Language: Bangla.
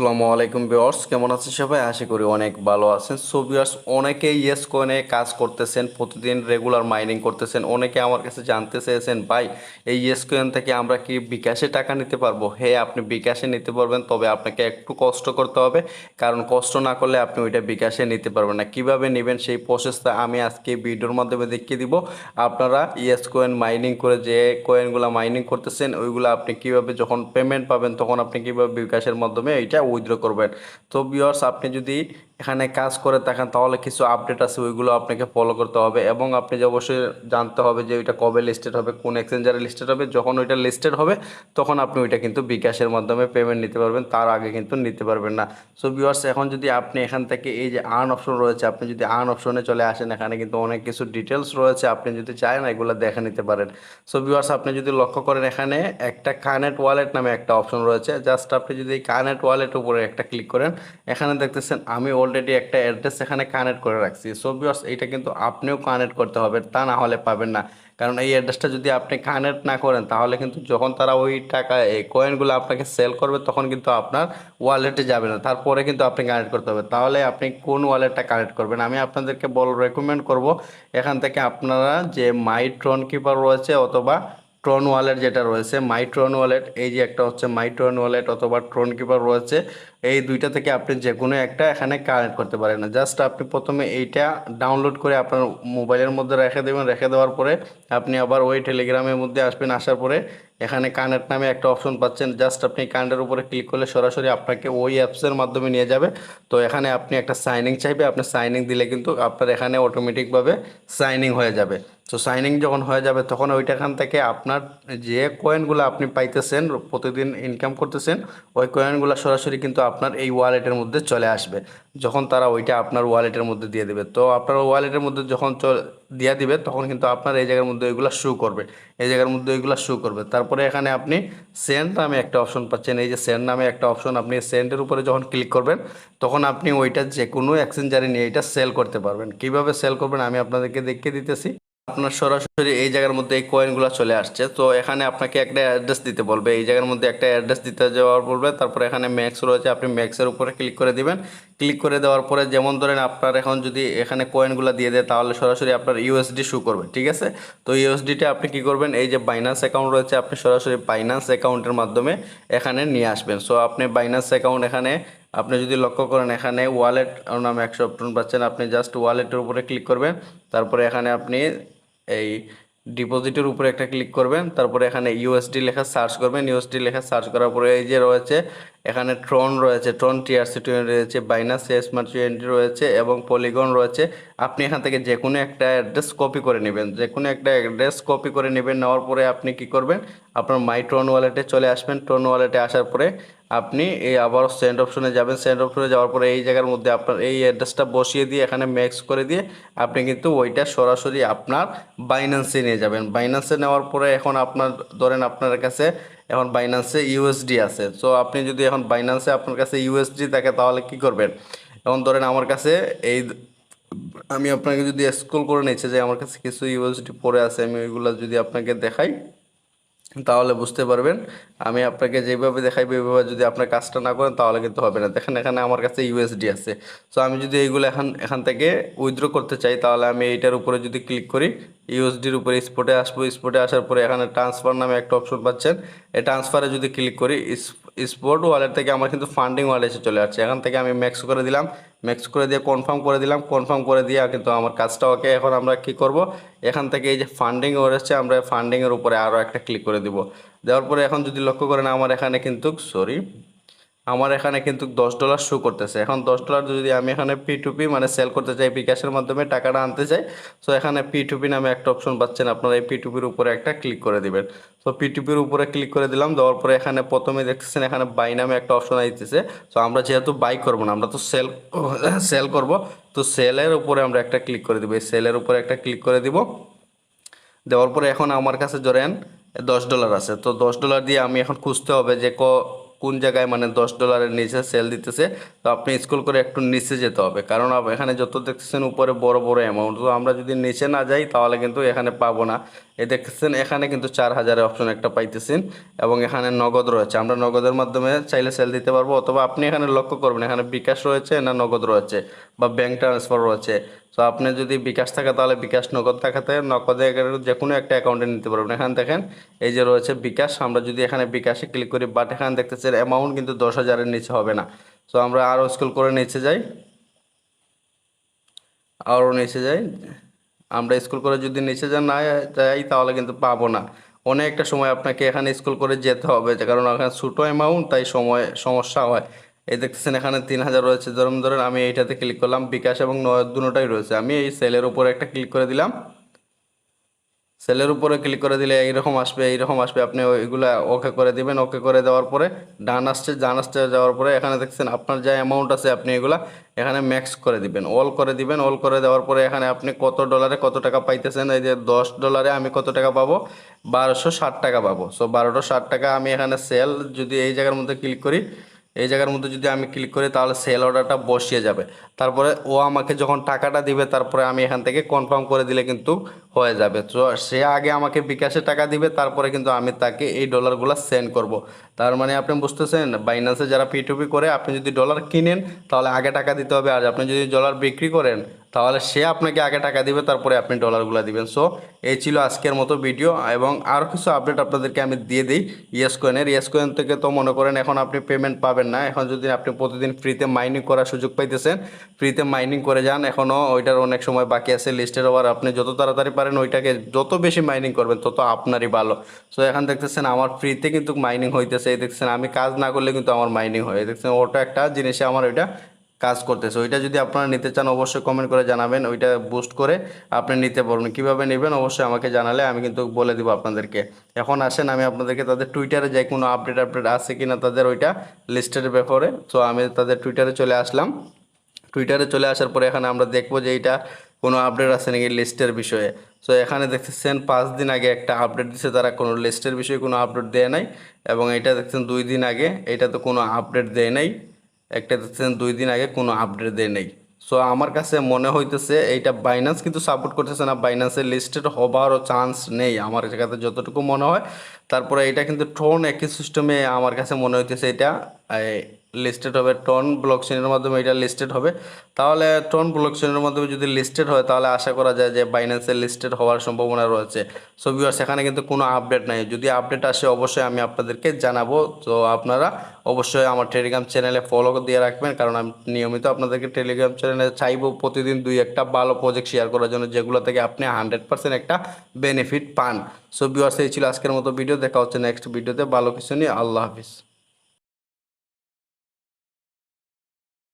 আসসালামু আলাইকুম ভিউয়ার্স, কেমন আছেন সবাই? আশা করি অনেক ভালো আছেন। সো ভিউয়ার্স অনেকেই ইয়েস কয়েনে কাজ করতেছেন, প্রতিদিন রেগুলার মাইনিং করতেছেন। অনেকে আমার কাছে জানতে চেয়েছেন, ভাই, এই ইয়েস কয়েন থেকে আমরা কি বিকাশে টাকা নিতে পারব? হ্যাঁ আপনি বিকাশে নিতে পারবেন, তবে আপনাকে একটু কষ্ট করতে হবে। কারণ কষ্ট না করলে আপনি ওইটা বিকাশে নিতে পারবেন না। কীভাবে নেবেন সেই প্রসেসটা আমি আজকে ভিডিওর মাধ্যমে দেখিয়ে দিব। আপনারা ইয়েস কয়েন মাইনিং করে যে কয়েনগুলো মাইনিং করতেছেন, ওইগুলো আপনি কীভাবে যখন পেমেন্ট পাবেন, তখন আপনি কীভাবে বিকাশের মাধ্যমে এইটা উইথড্র করবেন। তো ভিউয়ার্স আপনি যদি এখানে কাজ করে থাকেন, তাহলে কিছু আপডেট আছে, ওইগুলো আপনাকে ফলো করতে হবে এবং আপনি যে অবশ্যই জানতে হবে যে ওইটা কবে লিস্টেড হবে, কোন এক্সচেঞ্জারে লিস্টেড হবে, যখন ওইটা লিস্টেড হবে, তখন আপনি ওইটা কিন্তু বিকাশের মাধ্যমে পেমেন্ট নিতে পারবেন, তার আগে কিন্তু নিতে পারবেন না। সো ভিউয়ার্স এখন যদি আপনি এখান থেকে এই যে আর্ন অপশন রয়েছে, আপনি যদি আর্ন অপশনে চলে আসেন, এখানে কিন্তু অনেক কিছু ডিটেলস রয়েছে, আপনি যদি চান এগুলো দেখে নিতে পারেন। সো ভিউয়ার্স আপনি যদি লক্ষ্য করেন, এখানে একটা কানেক্ট ওয়ালেট নামে একটা অপশন রয়েছে জাস্ট আপনি যদি কানেক্ট ওয়ালেট উপরে একটা ক্লিক করেন, এখানে দেখতেছেন, আমি অলরেডি একটা অ্যাড্রেস এখানে কানেক্ট করে রাখছি। সো ভিউয়ার্স এটা কিন্তু আপনিও কানেক্ট করতে হবে, তা না হলে পাবেন না। কারণ এই অ্যাড্রেসটা যদি আপনি কানেক্ট না করেন, তাহলে কিন্তু যখন তারা ওই টাকা, এই কয়েনগুলো আপনাকে সেল করবে, তখন কিন্তু আপনার ওয়ালেটে যাবে না। তারপরে কিন্তু আপনি কানেক্ট করতে হবে। তাহলে আপনি কোন ওয়ালেটটা কানেক্ট করবেন? আমি আপনাদেরকে বল রেকমেন্ড করব, এখান থেকে আপনারা যে মাই ট্রন কিপার রয়েছে অথবা ট্রন ওয়ালেট যেটা রয়েছে মাই ট্রন ওয়ালেট এই যে একটা হচ্ছে মাই ট্রন ওয়ালেট অথবা ট্রন কিপার রয়েছে, এই দুইটা থেকে আপনি যে কোনো একটা এখানে কানেক্ট করতে পারেন। জাস্ট আপনি প্রথমে এইটা ডাউনলোড করে আপনার মোবাইলের মধ্যে রেখে দেবেন। রেখে দেওয়ার পরে আপনি আবার ওই টেলিগ্রামের মধ্যে আসবেন। আসার পরে এখানে কানেক্ট নামে একটা অপশন পাচ্ছেন। জাস্ট আপনি কানেক্টের উপরে ক্লিক করলে সরাসরি আপনাকে ওই অ্যাপসের মাধ্যমে নিয়ে যাবে। তো এখানে আপনি একটা সাইনিং চাইবে। আপনি সাইনিং দিলে কিন্তু আপনার এখানে অটোমেটিকভাবে সাইনিং হয়ে যাবে। তো সাইনিং যখন হয়ে যাবে, তখন ওইটা এখান থেকে আপনার যে কয়েনগুলো আপনি পাইতেছেন, প্রতিদিন ইনকাম করতেছেন, ওই কয়েনগুলো সরাসরি কিন্তু আপনার এই ওয়ালেটের মধ্যে চলে আসবে। যখন তারা ওইটা আপনার ওয়ালেটের মধ্যে দিয়ে দেবে। তো আপনার ওয়ালেটের মধ্যে যখন দিয়ে দিবে, তখন কিন্তু আপনার এই জায়গার মধ্যে ওইগুলো শু করবে। এই জায়গার মধ্যে ওইগুলো শু করবে। তারপরে এখানে আপনি সেন্ড নামে একটা অপশন পাচ্ছেন। এই যে সেন্ড নামে একটা অপশন আপনি সেন্ডের উপরে যখন ক্লিক করবেন, তখন আপনি ওইটা যে কোনো এক্সচেঞ্জারে নিয়ে এটা সেল করতে পারবেন। কীভাবে সেল করবেন আমি আপনাদেরকে দেখিয়ে দিতেছি। আপনার সরাসরি এই জায়গার মধ্যে এই কয়েনগুলো চলে আসছে। তো এখানে আপনাকে একটা অ্যাড্রেস দিতে বলবে। এই জায়গার মধ্যে একটা অ্যাড্রেস দিতে যাওয়ার বলবে। তারপরে এখানে ম্যাক্স রয়েছে, আপনি ম্যাক্সের উপরে ক্লিক করে দিবেন। ক্লিক করে দেওয়ার পরে যেমন ধরেন আপনার এখন যদি এখানে কয়েনগুলো দিয়ে দেয়, তাহলে সরাসরি আপনার ইউএসডি শু করবে, ঠিক আছে? তো ইউএসডিটা আপনি কি করবেন? এই যে বাইনান্স অ্যাকাউন্ট রয়েছে, আপনি সরাসরি বাইনান্স অ্যাকাউন্টের মাধ্যমে এখানে নিয়ে আসবেন। সো আপনি বাইনান্স অ্যাকাউন্ট এখানে, আপনি যদি লক্ষ্য করেন, এখানে ওয়ালেট নামে একশো অপশন পাচ্ছেন, আপনি জাস্ট ওয়ালেটের উপরে ক্লিক করবেন। তারপরে এখানে আপনি এই ডিপোজিটের উপরে একটা ক্লিক করবেন, তারপরে এখানে ইউএসডি লেখা সার্চ করবেন। ইউএসডি লেখা সার্চ করার পরে এই যে রয়েছে, এখানে ট্রন রয়েছে ট্রন টিআরসি টোয়েন্টি রয়েছে বাইনাস স্মার্ট টোয়েন্টি রয়েছে এবং পলিগন রয়েছে। আপনি এখান থেকে যে কোনো একটা অ্যাড্রেস কপি করে নেবেন। যে কোনো একটা অ্যাড্রেস কপি করে নেবেন, নেওয়ার পরে আপনি কি করবেন? আপনার মাই ট্রন ওয়ালেটে চলে আসবেন। ট্রন ওয়ালেটে আসার পরে আপনি এই আবার সেন্ড অপশনে যাবেন। সেন্ড অপশনে যাওয়ার পরে এই জায়গার মধ্যে আপনার এই অ্যাড্রেসটা বসিয়ে দিয়ে এখানে ম্যাক্স করে দিয়ে আপনি কিন্তু ওইটা সরাসরি আপনার বাইন্যান্সে নিয়ে যাবেন। বাইন্যান্সে নেওয়ার পরে এখন আপনার, ধরেন আপনার কাছে এখন বাইন্যান্সে ইউএসডি আছে। সো আপনি যদি এখন বাইন্যান্সে আপনার কাছে ইউএসডি থাকে তাহলে কি করবেন? এখন ধরেন আমার কাছে এই আমি আপনাকে যদি স্ক্রল করে নিচ্ছে যে আমার কাছে কিছু ইউএসডি পরে আছে, আমি ওইগুলো যদি আপনাকে দেখাই। তাহলে বুঝতে পারবেন। আমি আপনাকে যেভাবে দেখাইবো এইভাবে যদি আপনার কাজটা না করেন, তাহলে কিন্তু হবে না। দেখেন, এখানে আমার কাছে ইউএসডি আছে। সো আমি যদি এইগুলো এখান এখান থেকে উইথড্র করতে চাই, তাহলে আমি এইটার উপরে যদি ক্লিক করি ইউএসডির উপরে স্পটে আসব স্পটে আসার পরে এখানে ট্রান্সফার নামে একটা অপশন পাচ্ছেন। এই ট্রান্সফারে যদি ক্লিক করি স্পোর্ট ওয়ালেট থেকে আমার কিন্তু ফান্ডিং ওয়ালেটে চলে আসছে। এখান থেকে আমি ম্যাক্স করে দিলাম। ম্যাক্স করে দিয়ে কনফার্ম করে দিলাম। কনফার্ম করে দিয়ে কিন্তু আমার কাজটা ওকে এখন আমরা কি করব? এখান থেকে এই যে ফান্ডিং রয়েছে আমরা ফান্ডিংয়ের উপরে আরও একটা ক্লিক করে দিব। দেওয়ার পরে এখন যদি লক্ষ্য করেন, আমার এখানে কিন্তু সরি আমার এখানে কিন্তু দশ ডলার শো করতেছে। এখন দশ ডলার যদি আমি এখানে পি টু পি মানে সেল করতে চাই বিকাশের মাধ্যমে টাকাটা আনতে চাই সো এখানে পি টু পি নামে একটা অপশন পাচ্ছেন আপনারা, এই পি টু পির উপরে একটা ক্লিক করে দিবেন। সো পি টু পির উপরে ক্লিক করে দিলাম, দেওয়ার পরে এখানে প্রথমে দেখতেছেন এখানে বাই নামে একটা অপশন আসতেছে তো আমরা যেহেতু বাই করব না, আমরা তো সেল সেল করব, তো সেলের উপরে আমরা একটা ক্লিক করে দিব। এই সেলের উপরে একটা ক্লিক করে দিব। দেওয়ার পরে এখন আমার কাছে ধরেন দশ ডলার আছে। তো দশ ডলার দিয়ে আমি এখন খুঁজতে হবে যে ক কোন জায়গায় মানে দশ ডলারের নিচে সেল দিতেছে, তো আপনি স্কুল করে একটু নিচে যেতে হবে। কারণ এখানে যত দেখতেছেন উপরে বড় বড় অ্যামাউন্ট তো আমরা যদি নিচে না যাই তাহলে কিন্তু এখানে পাবো না। এই দেখতেছেন, এখানে কিন্তু চার হাজারের অপশন একটা পাইতেছেন, এবং এখানে নগদ রয়েছে। আমরা নগদের মাধ্যমে চাইলে সেল দিতে পারব, অথবা আপনি এখানে লক্ষ্য করবেন, এখানে বিকাশ রয়েছে না নগদ রয়েছে, বা ব্যাংক ট্রান্সফার রয়েছে। তো আপনি যদি বিকাশ থাকে, তাহলে বিকাশ নগদ থাকাতে নগদে যে কোনো একটা অ্যাকাউন্টে নিতে পারবেন। এখানে দেখেন, এই যে রয়েছে বিকাশ, আমরা যদি এখানে বিকাশে ক্লিক করি বাট এখানে দেখতেছেন অ্যামাউন্ট কিন্তু দশ হাজারের নিচে হবে না। তো আমরা আরও স্কুল করে নিচে যাই। আরও নিচে যাই। আমরা স্কুল করে যদি নিচে যা না যাই, তাহলে কিন্তু পাবো না। অনেকটা সময় আপনাকে এখানে স্কুল করে যেতে হবে, কারণ এখানে ছোটো অ্যামাউন্ট তাই সময় সমস্যা হয়। এই দেখতেছেন, এখানে তিন হাজার রয়েছে। ধরুন, ধরেন, আমি এইটাতে ক্লিক করলাম, বিকাশ এবং নয় দুটোটাই রয়েছে। আমি এই সেলের উপরে একটা ক্লিক করে দিলাম। সেলের উপরে ক্লিক করে দিলে এইরকম আসবে এইরকম আসবে। আপনি ওইগুলা ওকে করে দিবেন। ওকে করে দেওয়ার পরে ডান আসছে ডান আসছে যাওয়ার পরে এখানে দেখছেন, আপনার যা অ্যামাউন্ট আছে আপনি এগুলা এখানে ম্যাক্স করে দিবেন। অল করে দিবেন অল করে দেওয়ার পরে এখানে আপনি কত ডলারে কত টাকা পাইতেছেন? এই যে দশ ডলারে আমি কত টাকা পাবো? বারোশো ষাট টাকা পাবো। সো বারোশো ষাট টাকা আমি এখানে সেল যদি এই জায়গার মধ্যে ক্লিক করি এই জায়গার মধ্যে যদি আমি ক্লিক করি, তাহলে সেল অর্ডারটা বসিয়ে যাবে। তারপরে ও আমাকে যখন টাকাটা দিবে, তারপরে আমি এখান থেকে কনফার্ম করে দিলে কিন্তু হয়ে যাবে। তো সে আগে আমাকে বিকাশে টাকা দিবে, তারপরে কিন্তু আমি তাকে এই ডলারগুলো সেন্ড করব। তার মানে আপনি বুঝতেছেন বাইন্যান্সে যারা পিটুপি করে, আপনি যদি ডলার কিনেন, তাহলে আগে টাকা দিতে হবে। আর আপনি যদি ডলার বিক্রি করেন তাহলে সে আপনাকে আগে টাকা দিবে, তারপরে আপনি ডলারগুলো দিবেন। সো এই ছিল আজকের মতো ভিডিও এবং আরও কিছু আপডেট আপনাদেরকে আমি দিয়ে দিই ইয়েস কয়েনের ইয়েস কয়েন থেকে তো মনে করেন এখন আপনি পেমেন্ট পাবেন না। এখন যদি আপনি প্রতিদিন ফ্রিতে মাইনিং করার সুযোগ পাইতেছেন ফ্রিতে মাইনিং করে যান। এখনও ওইটার অনেক সময় বাকি আছে লিস্টের ওভার আপনি যত তাড়াতাড়ি পারেন ওইটাকে যত বেশি মাইনিং করবেন, তত আপনারই ভালো। সো এখন দেখতেছেন আমার ফ্রিতে কিন্তু মাইনিং হইতেছে। এই দেখছেন আমি কাজ না করলে কিন্তু আমার মাইনিং হয়। দেখছেন ওটা একটা জিনিসে আমার ওইটা কাজ করতেছে ওইটা যদি আপনারা নিতে চান, অবশ্যই কমেন্ট করে জানাবেন। ওইটা বুস্ট করে আপনি নিতে পারবেন। কীভাবে নেবেন, অবশ্যই আমাকে জানালে, আমি কিন্তু বলে দিব আপনাদেরকে। এখন আসেন, আমি আপনাদেরকে তাদের টুইটারে যাই কোনো আপডেট আপডেট আছে কি না তাদের ওইটা লিস্টের ব্যাপারে। তো আমি তাদের টুইটারে চলে আসলাম। টুইটারে চলে আসার পরে এখানে আমরা দেখব যে এইটা কোনো আপডেট আছে নাকি লিস্টের বিষয়ে। সো এখানে দেখতেছেন, পাঁচ দিন আগে একটা আপডেট দিছে। তারা কোনো লিস্টের বিষয়ে কোনো আপডেট দেয় নাই। এবং এটা দেখছেন দুই দিন আগে এটা তো কোনো আপডেট দেয় নাই। একটা দেখছেন দুই দিন আগে কোনো আপডেট দেয় নেই। সো আমার কাছে মনে হইতেছে এইটা বাইন্যান্স কিন্তু সাপোর্ট করতেছে না। বাইন্যান্সের লিস্টেড হবারও চান্স নেই আমার কাছে যতটুকু মনে হয়। তারপরে এটা কিন্তু টোন একই সিস্টেমে আমার কাছে মনে হইতেছে এটা লিস্টেড হবে টন ব্লক চেনের মাধ্যমে এটা লিস্টেড হবে। তাহলে টন ব্লক চেনের মাধ্যমে যদি লিস্টেড হয়, তাহলে আশা করা যায় যে বাইন্যান্সের লিস্টেড হওয়ার সম্ভাবনা রয়েছে। সো ভিউয়ার্স এখানে কিন্তু কোনো আপডেট নাই। যদি আপডেট আসে, অবশ্যই আমি আপনাদেরকে জানাব। তো আপনারা অবশ্যই আমার টেলিগ্রাম চ্যানেলে ফলো দিয়ে রাখবেন। কারণ আমি নিয়মিত আপনাদেরকে টেলিগ্রাম চ্যানেলে চাইব প্রতিদিন দুই একটা ভালো প্রজেক্ট শেয়ার করার জন্য, যেগুলো থেকে আপনি হান্ড্রেড পার্সেন্ট একটা বেনিফিট পান। সো ভিউয়ার্স এই ছিল আজকের মতো ভিডিও দেখা হচ্ছে নেক্সট ভিডিওতে ভালো কিছু নিয়ে। আল্লাহ হাফিজ।